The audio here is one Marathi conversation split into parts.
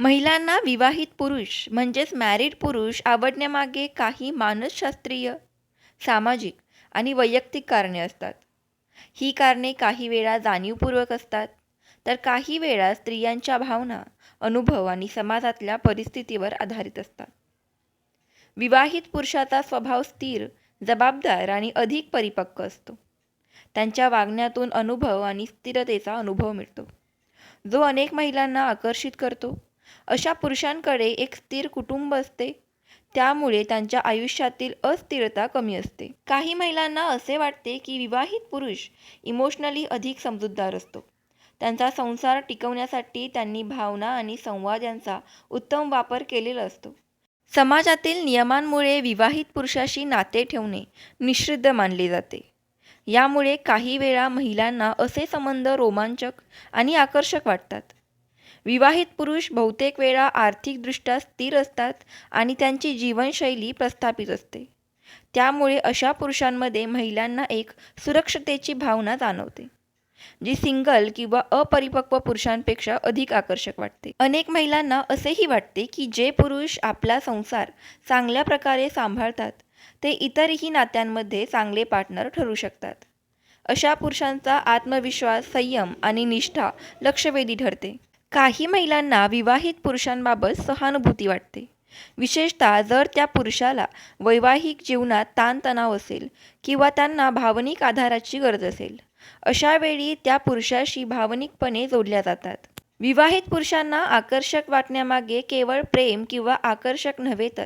महिलांना विवाहित पुरुष म्हणजेच मॅरिड पुरुष आवडण्यामागे काही मानसशास्त्रीय सामाजिक आणि वैयक्तिक कारणे असतात. ही कारणे काही वेळा जाणीवपूर्वक असतात तर काही वेळा स्त्रियांच्या भावना अनुभव आणि समाजातल्या परिस्थितीवर आधारित असतात. विवाहित पुरुषाचा स्वभाव स्थिर जबाबदार आणि अधिक परिपक्व असतो. त्यांच्या वागण्यातून अनुभव आणि स्थिरतेचा अनुभव मिळतो. जो अनेक महिलांना आकर्षित करतो अशा पुरुषांकडे एक स्थिर कुटुंब असते. त्यामुळे त्यांच्या आयुष्यातील अस्थिरता कमी असते. काही महिलांना असे वाटते की विवाहित पुरुष इमोशनली अधिक समजूतदार असतो. त्यांचा संसार टिकवण्यासाठी त्यांनी भावना आणि संवाद यांचा उत्तम वापर केलेला असतो. समाजातील नियमांमुळे विवाहित पुरुषाशी नाते ठेवणे निषिद्ध मानले जाते. यामुळे काही वेळा महिलांना असे संबंध रोमांचक आणि आकर्षक वाटतात. विवाहित पुरुष बहुतेक वेळा आर्थिकदृष्ट्या स्थिर असतात आणि त्यांची जीवनशैली प्रस्थापित असते. त्यामुळे अशा पुरुषांमध्ये महिलांना एक सुरक्षतेची भावना जाणवते जी सिंगल किंवा अपरिपक्व पुरुषांपेक्षा अधिक आकर्षक वाटते. अनेक महिलांना असेही वाटते की जे पुरुष आपला संसार चांगल्या प्रकारे सांभाळतात ते इतरही नात्यांमध्ये चांगले पार्टनर ठरू शकतात. अशा पुरुषांचा आत्मविश्वास संयम आणि निष्ठा लक्षवेधी ठरते. काही महिलांना विवाहित पुरुषांबाबत सहानुभूती वाटते. विशेषतः जर त्या पुरुषाला वैवाहिक जीवनात ताणतणाव असेल किंवा त्यांना भावनिक आधाराची गरज असेल अशा वेळी त्या पुरुषाशी भावनिकपणे जोडल्या जातात. विवाहित पुरुषांना आकर्षक वाटण्यामागे केवळ प्रेम किंवा आकर्षक नव्हे तर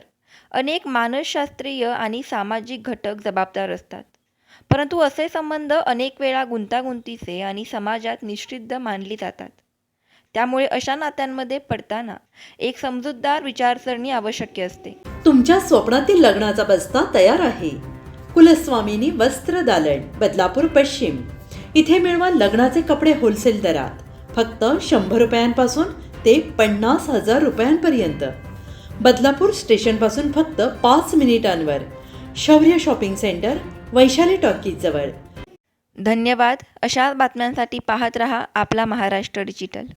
अनेक मानसशास्त्रीय आणि सामाजिक घटक जबाबदार असतात. परंतु असे संबंध अनेक वेळा गुंतागुंतीचे आणि समाजात निश्चिद्ध मानली जातात. त्यामुळे अशा नात्यांमध्ये पडताना एक समजूतदार विचारसरणी आवश्यक असते. तुमच्या स्वप्नातील लग्नाचा बस्ता तयार आहे. कुलस्वामिनी वस्त्र दालन बदलापूर पश्चिम. इथे मिळवा लग्नाचे कपडे होलसेल दरात. फक्त शंभर रुपयांपासून ते पन्नास हजार रुपयांपर्यंत. बदलापूर स्टेशनपासून फक्त पाच मिनिटांवर. शौर्य शॉपिंग सेंटर वैशाली टॉकीज जवळ. धन्यवाद. अशा बातम्यांसाठी पाहत रहा आपला महाराष्ट्र डिजिटल